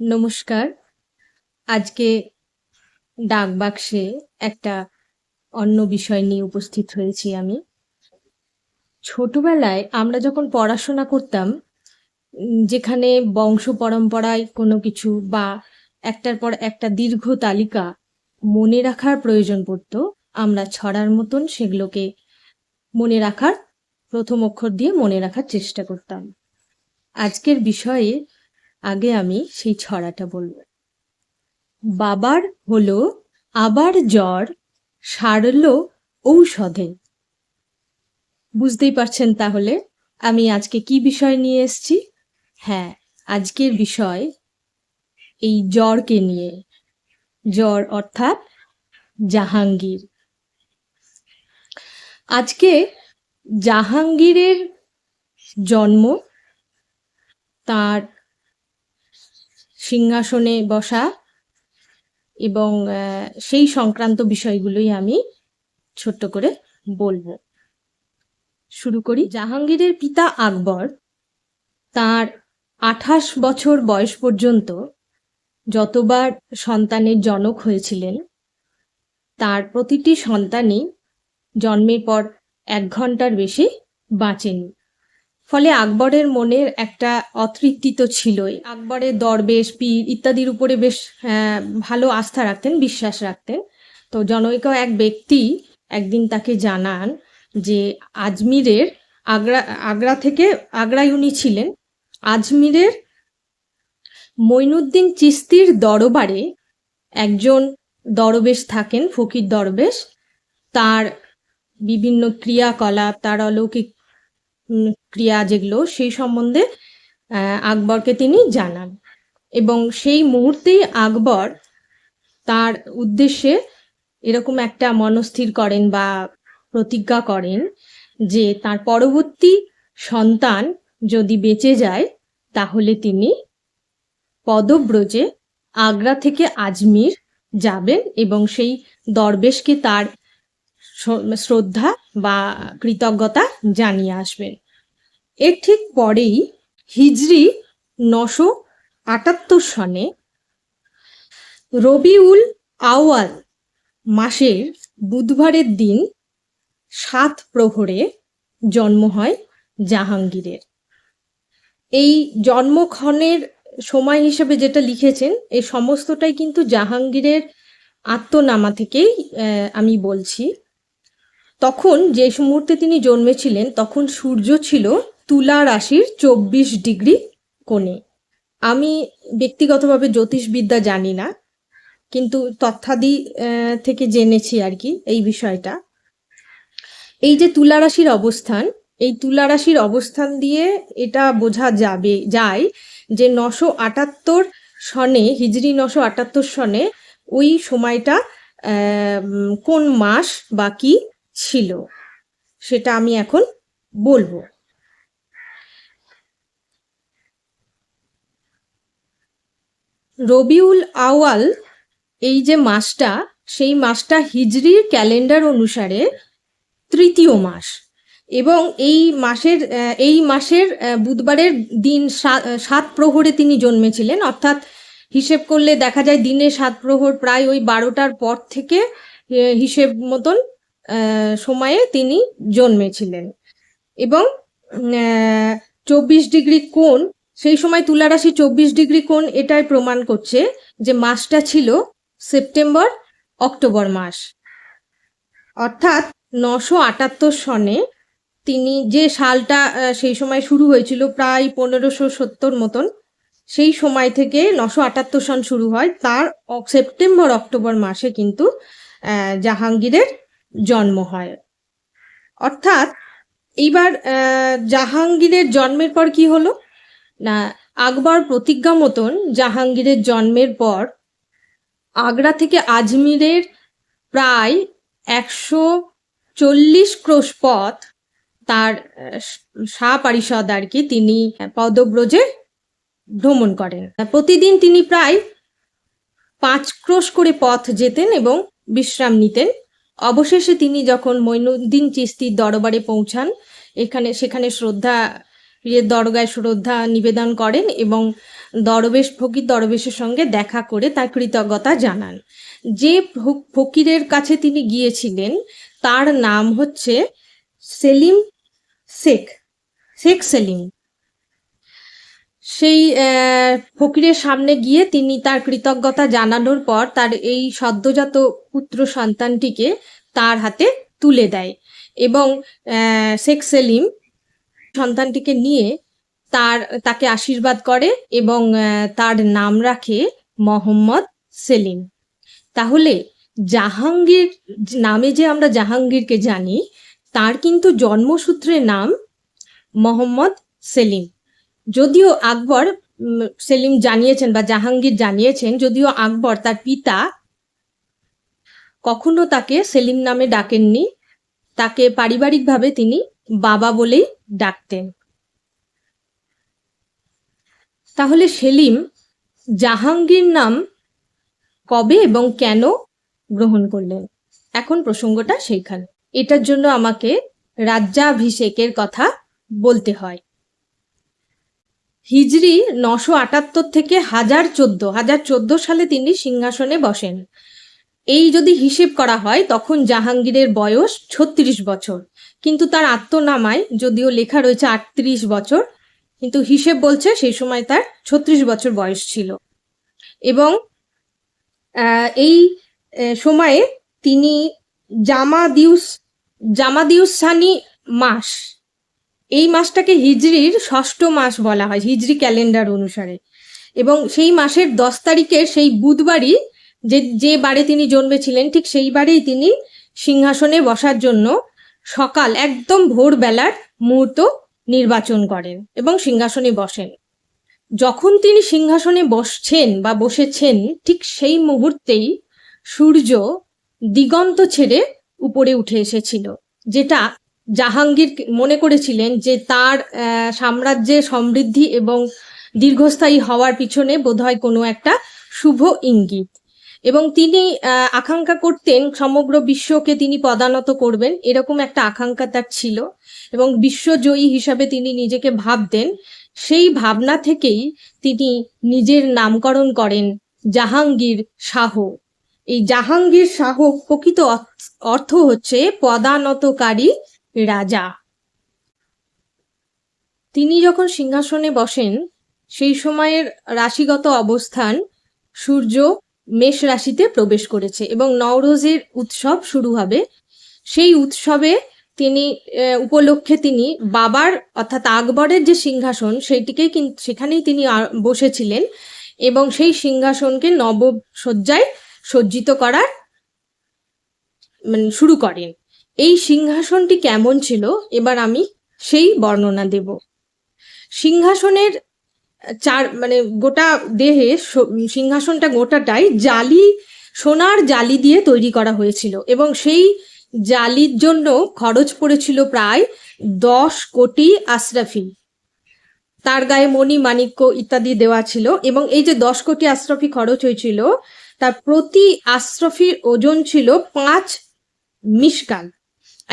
নমস্কার। আজকে ডাক বাক্সে একটা অন্য বিষয় নিয়ে উপস্থিত হয়েছি আমি। ছোটবেলায় আমরা যখন পড়াশোনা করতাম, যেখানে বংশ পরম্পরায় কোনো কিছু বা একটার পর একটা দীর্ঘ তালিকা মনে রাখার প্রয়োজন পড়তো, আমরা ছড়ার মতন সেগুলোকে মনে রাখার প্রথম অক্ষর দিয়ে মনে রাখার চেষ্টা করতাম। আজকের বিষয়ে আগে আমি সেই ছড়াটা বলব। বাবার হলো আবার জ্বর, সারল ঔষধে। বুঝতেই পারছেন তাহলে আমি আজকে কি বিষয় নিয়ে এসেছি? হ্যাঁ আজকের বিষয় এই জ্বরকে নিয়ে। জ্বর অর্থাৎ জাহাঙ্গীর। আজকে জাহাঙ্গীরের জন্ম, তার সিংহাসনে বসা এবং সেই সংক্রান্ত বিষয়গুলোই আমি ছোট্ট করে বলব। শুরু করি। জাহাঙ্গীরের পিতা আকবর তার আঠাশ বছর বয়স পর্যন্ত যতবার সন্তানের জনক হয়েছিলেন, তার প্রতিটি সন্তানই জন্মের পর এক ঘণ্টার বেশি বাঁচেনি। ফলে আকবরের মনের একটা অতৃপ্তি তো ছিলই। আকবরের দরবেশ, পীর ইত্যাদির উপরে বেশ ভালো আস্থা রাখতেন, বিশ্বাস রাখতেন। তো জনৈক এক ব্যক্তি একদিন তাকে জানান যে আজমিরের আগ্রা আগ্রা থেকে আগ্রায় উনি ছিলেন। আজমিরের মঈনুদ্দিন চিস্তির দরবারে একজন দরবেশ থাকেন, ফকির দরবেশ। তার বিভিন্ন ক্রিয়াকলাপ, তার অলৌকিক ক্রিয়া যেগুলো, সেই সম্বন্ধে আকবরকে তিনি জানান। এবং সেই মুহূর্তেই আকবর তার উদ্দেশ্যে এরকম একটা মনস্থির করেন বা প্রতিজ্ঞা করেন যে তার পরবর্তী সন্তান যদি বেঁচে যায়, তাহলে তিনি পদব্রজে আগ্রা থেকে আজমির যাবেন এবং সেই দরবেশকে তার শ্রদ্ধা বা কৃতজ্ঞতা জানিয়ে আসবেন। এর ঠিক পরেই হিজরি নশো আটাত্তর সনে রবিউল আওয়াল মাসের বুধবারের দিন সাত প্রহরে জন্ম হয় জাহাঙ্গীরের। এই জন্মক্ষণের সময় হিসেবে যেটা লিখেছেন এই সমস্তটাই কিন্তু জাহাঙ্গীরের আত্মনামা থেকেই আমি বলছি। তখন যে মুহূর্তে তিনি জন্মেছিলেন, তখন সূর্য ছিল তুলা রাশির চব্বিশ ডিগ্রি কোণে। আমি ব্যক্তিগতভাবে জ্যোতিষবিদ্যা জানি না, কিন্তু তথ্যাদি থেকে জেনেছি আর কি এই বিষয়টা। এই যে তুলা রাশির অবস্থান, এই তুলা রাশির অবস্থান দিয়ে এটা বোঝা যাবে, যায় যে নশো আটাত্তর সনে হিজরি নশো আটাত্তর সনে ওই সময়টা কোন মাস বা কি ছিল, সেটা আমি এখন বলব। রবিউল আওয়াল এই যে মাসটা, সেই মাসটা হিজরির ক্যালেন্ডার অনুসারে তৃতীয় মাস। এবং এই মাসের এই মাসের বুধবারের দিন সাত প্রহরে তিনি জন্মেছিলেন। অর্থাৎ হিসেব করলে দেখা যায় দিনে সাত প্রহর প্রায় ওই বারোটার পর থেকে হিসেব মতন সময়ে তিনি জন্মেছিলেন। এবং চব্বিশ ডিগ্রি কোণ সেই সময় তুলা রাশি চব্বিশ ডিগ্রি কোণ এটাই প্রমাণ করছে যে মাসটা ছিল সেপ্টেম্বর অক্টোবর মাস। অর্থাৎ নশো আটাত্তর সনে তিনি যে সালটা সেই সময় শুরু হয়েছিল প্রায় পনেরোশো সত্তর মতন, সেই সময় থেকে নশো আটাত্তর সন শুরু হয়। তার সেপ্টেম্বর অক্টোবর মাসে কিন্তু জাহাঙ্গীরের জন্ম হয়। অর্থাৎ এইবার জাহাঙ্গীরের জন্মের পর কি হলো? না, আকবর প্রতিজ্ঞা মতন জাহাঙ্গীরের জন্মের পর আগ্রা থেকে আজমিরের প্রায় একশো চল্লিশ ক্রোশ পথ তার শাহ পারিষদ আর কি তিনি পদব্রজে ভ্রমণ করেন। প্রতিদিন তিনি প্রায় পাঁচ ক্রোশ করে পথ যেতেন এবং বিশ্রাম নিতেন। অবশেষে তিনি যখন মঈনুদ্দিন চিস্তির দরবারে পৌঁছান, এখানে, সেখানে শ্রদ্ধা পীরের দরগায় শ্রদ্ধা নিবেদন করেন এবং দরবেশ, ফকির দরবেশের সঙ্গে দেখা করে তার কৃতজ্ঞতা জানান। যে ফকিরের কাছে তিনি গিয়েছিলেন, তার নাম হচ্ছে সেলিম শেখ শেখ সেলিম। সেই ফকিরের সামনে গিয়ে তিনি তার কৃতজ্ঞতা জানানোর পর তার এই সদ্যজাত পুত্র সন্তানটিকে তার হাতে তুলে দেয় এবং শেখ সেলিম সন্তানটিকে নিয়ে তার, তাকে আশীর্বাদ করে এবং তার নাম রাখে মোহাম্মদ সেলিম। তাহলে জাহাঙ্গীর, নামে যে আমরা জাহাঙ্গীরকে জানি, তার কিন্তু জন্মসূত্রের নাম মোহাম্মদ সেলিম। যদিও আকবর সেলিম জানিয়েছেন বা জাহাঙ্গীর জানিয়েছেন, যদিও আকবর তার পিতা কখনো তাকে সেলিম নামে ডাকেননি। তাকে পারিবারিকভাবে তিনি বাবা বলেই ডাকতেন। তাহলে সেলিম জাহাঙ্গীর নাম কবে এবং কেন গ্রহণ করলেন? এখন প্রসঙ্গটা সেইখানে। এটার জন্য আমাকে রাজ্যাভিষেকের কথা বলতে হয়। হিজরি নশো আটাত্তর থেকে হাজার চোদ্দ হাজার চোদ্দ সালে তিনি সিংহাসনে বসেন। এই যদি হিসেব করা হয়, তখন জাহাঙ্গীরের বয়স ছত্রিশ বছর। কিন্তু তার আত্মনামায় যদিও লেখা রয়েছে আটত্রিশ বছর, কিন্তু হিসেব বলছে সেই সময় তার ছত্রিশ বছর বয়স ছিল। এবং এই সময়ে তিনি জামাদিউস, জামাদিউসানি মাস, এই মাসটাকে হিজরির ষষ্ঠ মাস বলা হয়, হিজরি ক্যালেন্ডার অনুসারে। এবং সেই মাসের দশ তারিখের সেই বুধবারই যে যে বারে তিনি জন্মেছিলেন, ঠিক সেই বারেই তিনি সিংহাসনে বসার জন্য সকাল একদম ভোরবেলার মুহূর্ত নির্বাচন করেন এবং সিংহাসনে বসেন। যখন তিনি সিংহাসনে বসছেন বা বসেছেন, ঠিক সেই মুহূর্তেই সূর্য দিগন্ত ছেড়ে উপরে উঠে এসেছিল, যেটা জাহাঙ্গীর মনে করেছিলেন যে তার সাম্রাজ্যে সমৃদ্ধি এবং দীর্ঘস্থায়ী হওয়ার পিছনে বোধহয় কোনো একটা শুভ ইঙ্গিত। এবং তিনি আকাঙ্ক্ষা করতেন সমগ্র বিশ্বকে তিনি পদানত করবেন। এরকম একটা আকাঙ্ক্ষা তার ছিল এবং বিশ্বজয়ী হিসাবে তিনি নিজেকে ভাবতেন। সেই ভাবনা থেকেই তিনি নিজের নামকরণ করেন জাহাঙ্গীর শাহ। এই জাহাঙ্গীর শাহ প্রকৃত অর্থ- হচ্ছে পদানতকারী রাজা। তিনি যখন সিংহাসনে বসেন, সেই সময়ের রাশিগত অবস্থান সূর্য মেষ রাশিতে প্রবেশ করেছে এবং নওরোজের উৎসব শুরু হবে। সেই উৎসবে তিনি উপলক্ষে তিনি বাবার, অর্থাৎ আকবরের যে সিংহাসন সেইটিকেই কিন্তু সেখানেই তিনি বসেছিলেন এবং সেই সিংহাসনকে নবসজ্জায় সজ্জিত করার মানে শুরু করেন। এই সিংহাসনটি কেমন ছিল? এবার আমি সেই বর্ণনা দেব। সিংহাসনের চার মানে গোটা দেহে সিংহাসনটা গোটাটাই জালি, সোনার জালি দিয়ে তৈরি করা হয়েছিল এবং সেই জালির জন্য খরচ পড়েছিল প্রায় দশ কোটি আশরাফি। তার গায়ে মণি, মাণিক্য ইত্যাদি দেওয়া ছিল এবং এই যে দশ কোটি আশরাফি খরচ হয়েছিল, তার প্রতি আশরাফির ওজন ছিল পাঁচ মিসকাল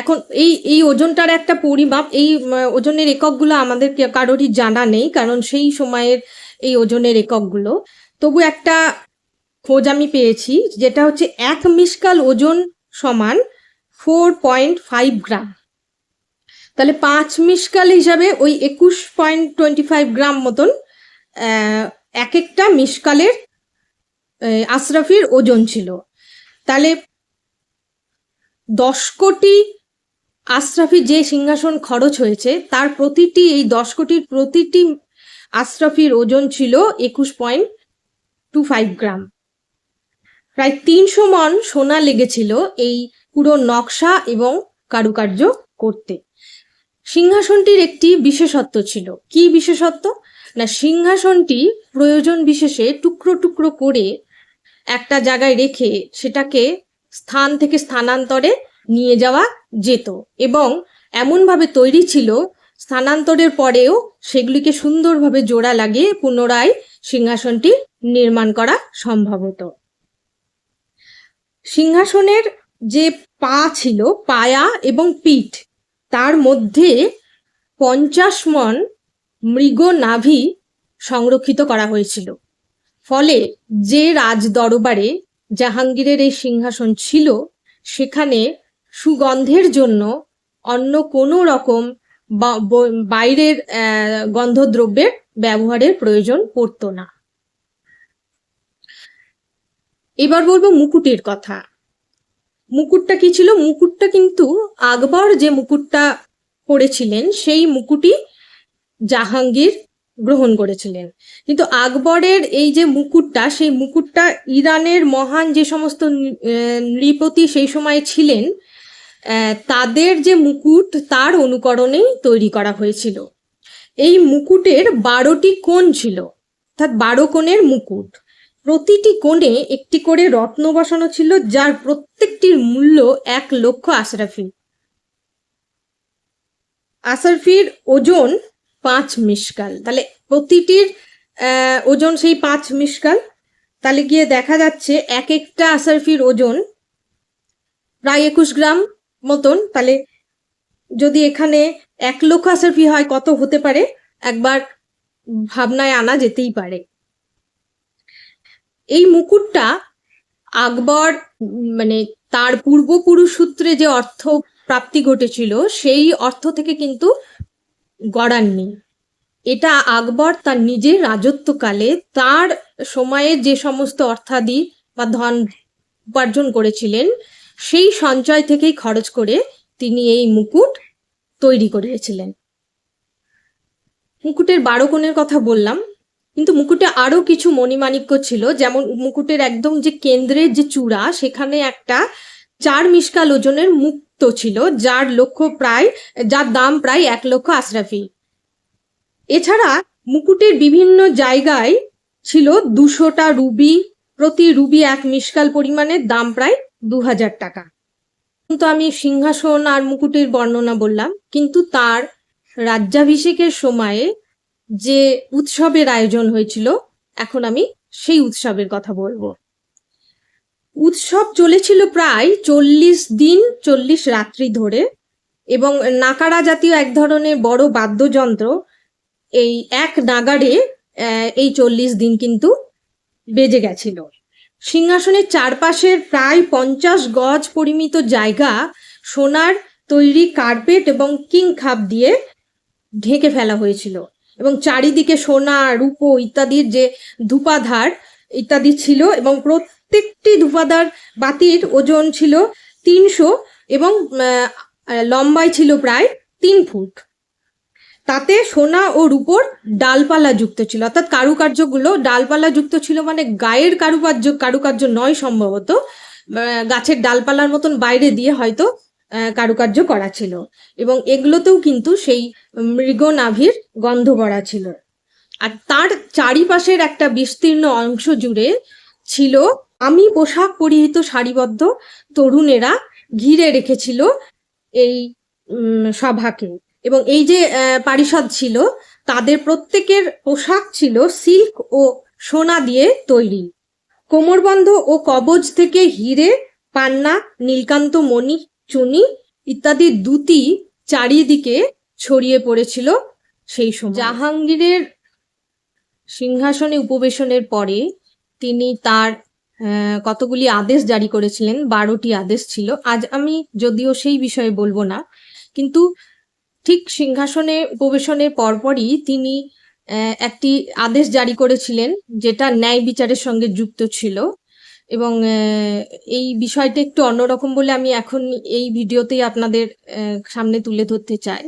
এখন এই এই ওজনটার একটা পরিমাপ, এই ওজনের এককগুলো আমাদের কারোরই জানা নেই, কারণ সেই সময়ের এই ওজনের এককগুলো। তবু একটা খোঁজ আমি পেয়েছি, যেটা হচ্ছে এক মিসকাল ওজন সমান ফোর পয়েন্ট ফাইভ গ্রাম। তাহলে পাঁচ মিসকাল হিসাবে ওই একুশ পয়েন্ট টোয়েন্টি ফাইভ গ্রাম মতন এক একটা মিসকালের আশরাফির ওজন ছিল। তাহলে দশ কোটি আশরাফি যে সিংহাসন খরচ হয়েছে, তার প্রতিটি, এই দশ কোটির প্রতিটি আশরাফির ওজন ছিল একুশ পয়েন্ট টু ফাইভ গ্রাম। প্রায় তিনশো মন সোনা লেগেছিল এই পুরো নকশা এবং কারুকার্য করতে। সিংহাসনটির একটি বিশেষত্ব ছিল। কি বিশেষত্ব? না, সিংহাসনটি প্রয়োজন বিশেষে টুকরো টুকরো করে একটা জায়গায় রেখে সেটাকে স্থান থেকে স্থানান্তরে নিয়ে যাওয়া যেত এবং এমনভাবে তৈরি ছিল, স্থানান্তরের পরেও সেগুলিকে সুন্দরভাবে জোড়া লাগিয়ে পুনরায় সিংহাসনটি নির্মাণ করা সম্ভব হতো। সিংহাসনের যে পা ছিল, পায়া এবং পিঠ, তার মধ্যে পঞ্চাশ মন মৃগ নাভি সংরক্ষিত করা হয়েছিল। ফলে যে রাজ দরবারে জাহাঙ্গীরের এই সিংহাসন ছিল, সেখানে সুগন্ধের জন্য অন্য কোনো রকম বাইরের গন্ধদ্রব্যের ব্যবহারের প্রয়োজন পড়তো না। এবার বলব মুকুটের কথা। মুকুটটা কি ছিল? মুকুটটা কিন্তু আকবর যে মুকুটটা পরেছিলেন সেই মুকুটই জাহাঙ্গীর গ্রহণ করেছিলেন। কিন্তু আকবরের এই যে মুকুটটা, সেই মুকুটটা ইরানের মহান যে সমস্ত নৃপতি সেই সময় ছিলেন তাদের যে মুকুট, তার অনুকরণেই তৈরি করা হয়েছিল। এই মুকুটের বারোটি কোণ ছিল। অর্থাৎ বারো কোণের মুকুট। প্রতিটি কোণে একটি করে রত্ন বসানো ছিল, যার প্রত্যেকটির মূল্য এক লক্ষ আশরাফি। আশরাফির ওজন পাঁচ মিসকাল তাহলে প্রতিটির ওজন সেই পাঁচ মিসকাল তাহলে গিয়ে দেখা যাচ্ছে এক একটা আশরাফির ওজন প্রায় একুশ গ্রাম। মতন, তাহলে যদি এখানে এক লক্ষ আশরাফি হয়, কত হতে পারে? একবার ভাবনায় আনা যেতেই পারে। এই মুকুটটা আকবর মানে তার পূর্বপুরুষ সূত্রে যে অর্থ প্রাপ্তি ঘটেছিল, সেই অর্থ থেকে কিন্তু গড়াননি। এটা আকবর তার নিজের রাজত্বকালে তার সময়ে যে সমস্ত অর্থাদি বা ধন উপার্জন করেছিলেন সেই সঞ্চয় থেকেই খরচ করে তিনি এই মুকুট তৈরি করিয়েছিলেন। মুকুটের বারো কোণের কথা বললাম, কিন্তু মুকুটে আরও কিছু মণিমাণিক্য ছিল, যেমন মুকুটের একদম যে কেন্দ্রের যে চূড়া, সেখানে একটা চার মিসকাল ওজনের মুক্ত ছিল, যার লক্ষ্য প্রায়, যার দাম প্রায় এক লক্ষ আশরাফি। এছাড়া মুকুটের বিভিন্ন জায়গায় ছিল দুশোটা রুবি, প্রতি রুবি এক মিসকাল পরিমাণের দাম প্রায় দু হাজার টাকা। কিন্তু আমি সিংহাসন আর মুকুটের বর্ণনা বললাম, কিন্তু তার রাজ্যাভিষেকের সময়ে যে উৎসবের আয়োজন হয়েছিল, এখন আমি সেই উৎসবের কথা বলব। উৎসব চলেছিল প্রায় চল্লিশ দিন, চল্লিশ রাত্রি ধরে, এবং নাকারা জাতীয় এক ধরনের বড় বাদ্যযন্ত্র এই এক নাগাড়ে এই চল্লিশ দিন কিন্তু বেজে গেছিল। সিংহাসনের চারপাশের প্রায় পঞ্চাশ গজ পরিমিত জায়গা সোনার তৈরি কার্পেট এবং কিং খাপ দিয়ে ঢেকে ফেলা হয়েছিল। এবং চারিদিকে সোনা, রূপো ইত্যাদির যে ধূপাধার ইত্যাদি ছিল এবং প্রত্যেকটি ধূপাধার বাতির ওজন ছিল তিনশো এবং লম্বায় ছিল প্রায় তিন ফুট। তাতে সোনা ও রূপোর ডালপালা যুক্ত ছিল। অর্থাৎ কারুকার্যগুলো ডালপালা যুক্ত ছিল মানে গায়ের কারুকার্য কারুকার্য নয় সম্ভবত। গাছের ডালপালার মতন বাইরে দিয়ে হয়তো কারুকার্য করা ছিল। এবং এগুলোতেও কিন্তু সেই মৃগনাভির গন্ধ ভরা ছিল। আর তার চারিপাশের একটা বিস্তীর্ণ অংশ জুড়ে ছিল আমি পোশাক পরিহিত সারিবদ্ধ তরুণেরা ঘিরে রেখেছিল এই সভাকে। এবং এই যে পারিষদ ছিল, তাদের প্রত্যেকের পোশাক ছিল সিল্ক ও সোনা দিয়ে তৈরি। কোমরবন্ধ ও কবজ থেকে হিরে, পান্না, নীলকান্ত মণি, চুনি ইত্যাদি দুতি চারিদিকে ছড়িয়ে পড়েছিল সেই সময়। জাহাঙ্গীরের সিংহাসনে উপবেশনের পরে তিনি তার কতগুলি আদেশ জারি করেছিলেন, বারোটি আদেশ ছিল। আজ আমি যদিও সেই বিষয়ে বলব না, কিন্তু ঠিক সিংহাসনে উপবেশনের পরপরই তিনি একটি আদেশ জারি করেছিলেন যেটা ন্যায় বিচারের সঙ্গে যুক্ত ছিল। এবং এই বিষয়টা একটু অন্যরকম বলে আমি এখন এই ভিডিওতেই আপনাদের সামনে তুলে ধরতে চাই।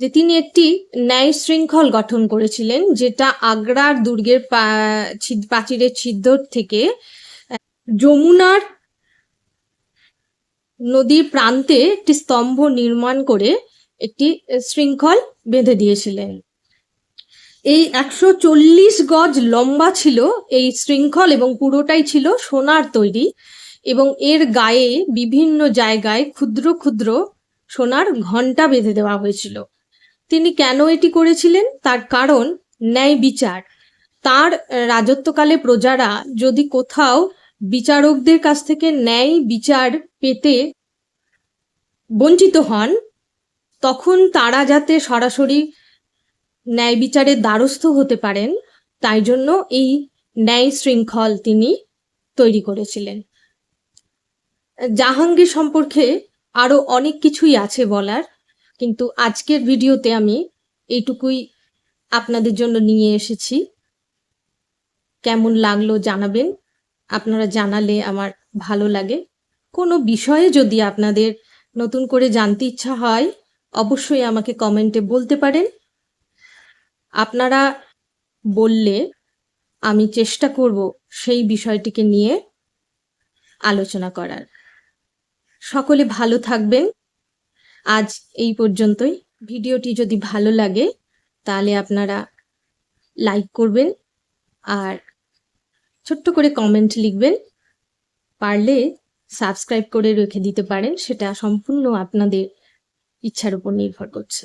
যে তিনি একটি ন্যায় শৃঙ্খল গঠন করেছিলেন যেটা আগ্রার দুর্গের প্রাচীরের ছিদ্র থেকে যমুনার নদীর প্রান্তে একটি স্তম্ভ নির্মাণ করে একটি শৃঙ্খল বেঁধে দিয়েছিলেন। এই একশো চল্লিশ গজ লম্বা ছিল এই শৃঙ্খল এবং পুরোটাই ছিল সোনার তৈরি এবং এর গায়ে বিভিন্ন জায়গায় ক্ষুদ্র ক্ষুদ্র সোনার ঘণ্টা বেঁধে দেওয়া হয়েছিল। তিনি কেন এটি করেছিলেন? তার কারণ ন্যায় বিচার। তার রাজত্বকালে প্রজারা যদি কোথাও বিচারকদের কাছ থেকে ন্যায় বিচার পেতে বঞ্চিত হন তখন তারা যাতে সরাসরি ন্যায় বিচারের দ্বারস্থ হতে পারেন, তাই জন্য এই ন্যায় শৃঙ্খল তিনি তৈরি করেছিলেন। জাহাঙ্গীর সম্পর্কে আরও অনেক কিছুই আছে বলার, কিন্তু আজকের ভিডিওতে আমি এইটুকুই আপনাদের জন্য নিয়ে এসেছি। কেমন লাগল জানাবেন। আপনারা জানালে আমার ভালো লাগে। কোনো বিষয়ে যদি আপনাদের নতুন করে জানতে ইচ্ছা হয় অবশ্যই আমাকে কমেন্টে বলতে পারেন। আপনারা বললে আমি চেষ্টা করব সেই বিষয়টিকে নিয়ে আলোচনা করার। সকলে ভালো থাকবেন। আজ এই পর্যন্তই। ভিডিওটি যদি ভালো লাগে, তাহলে আপনারা লাইক করবেন আর ছোট্ট করে কমেন্ট লিখবেন। পারলে সাবস্ক্রাইব করে রেখে দিতে পারেন, সেটা সম্পূর্ণ আপনাদের ইচ্ছার উপর নির্ভর করছে।